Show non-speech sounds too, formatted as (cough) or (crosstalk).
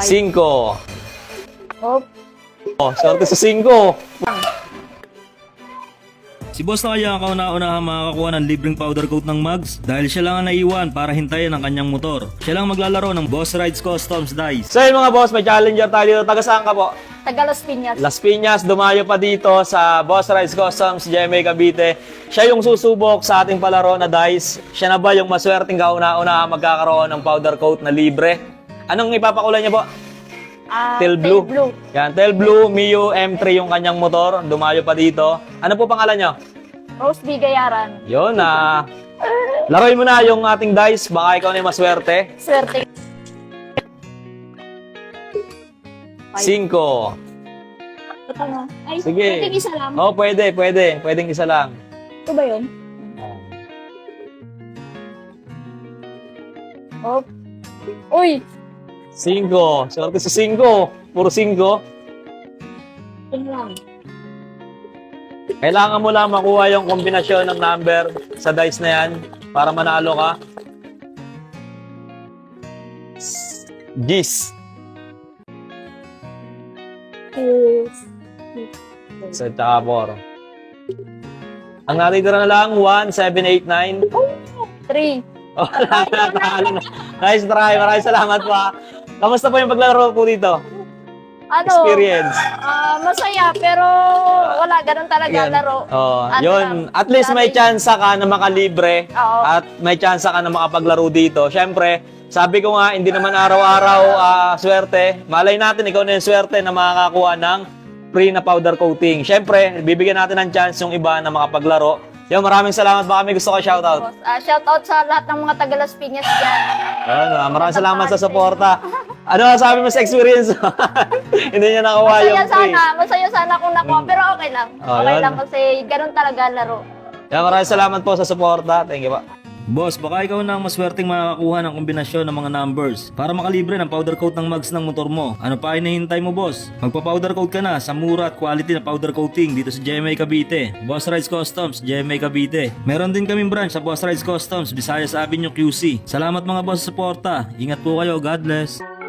Cinco. Hop. Oh, swerte sa cinco. Si boss na kaya ang kauna-unahan makakakuha ng libreng powder coat ng mugs dahil siya lang ang naiwan para hintayin ang kanyang motor. Siya lang maglalaro ng Boss Rides Customs Dice. So yun mga boss, may challenger tayo dito. Taga saan ka po? Taga Las Piñas. Las Piñas, dumayo pa dito sa Boss Rides Customs, GMA Cavite. Siya yung susubok sa ating palaro na dice. Siya na ba yung maswerteng kauna-una magkakaroon ng powder coat na libre? Anong ipapakulay niya po? Ah, Teal Blue. Blue. Yan, Tel Blue, Mio M3 yung kanyang motor. Dumayo pa dito. Ano po pangalan niyo? Rose Bigayaran. Yun na. laruin mo na yung ating dice. Baka ikaw na yung maswerte. Swerte. Cinco. Ito na. Ay, Sige. pwede isa lang. Oh, pwede, pwede. Pwedeng isa lang. Ito ba yun? Hop. Uy! Cinco. Swerte sa cinco. Puro lang. Kailangan mo lang makuha yung kombinasyon ng number sa dice na yan para manalo ka. Gis. Sa four. Ang natitira na lang, 1, 7, 8, 9. Three. Oh. (laughs) Nice try. Maraming salamat po. Kamusta po yung paglaro po dito? Ano? Experience. Ah, masaya, pero wala. Ganun talaga Yan. laro. Oh, Ano yun. lang, At least may dati- chance ka na makalibre. Oo. At may chance ka na makapaglaro dito. Siyempre, sabi ko nga, hindi naman araw-araw ah, swerte. Malay natin, ikaw na yung swerte na makakakuha ng free na powder coating. Siyempre, bibigyan natin ng chance yung iba na makapaglaro. Yun, maraming salamat. Baka may gusto ka shoutout. Ah, shout out sa lahat ng mga taga Las Piñas dyan. Ayun, ah, maraming salamat sa suporta. (laughs) Ano sabi mo sa experience? (laughs) hindi niya nakuha yung Masaya free. sana, masaya sana kung nakuha, pero okay lang. Oh, okay yun. lang kasi ganun talaga laro. Yan, maraming salamat po sa suporta. Thank you pa. Boss, baka ikaw na ang maswerteng makakakuha ng kombinasyon ng mga numbers para makalibre ng powder coat ng mugs ng motor mo. Ano pa ay hinihintay mo, boss? Magpa-powder coat ka na sa mura at quality na powder coating dito sa GMA Cavite. Boss Rides Customs, GMA Cavite. Meron din kaming branch sa Boss Rides Customs, Visayas Avenue QC. Salamat mga boss sa suporta. Ingat po kayo. God bless.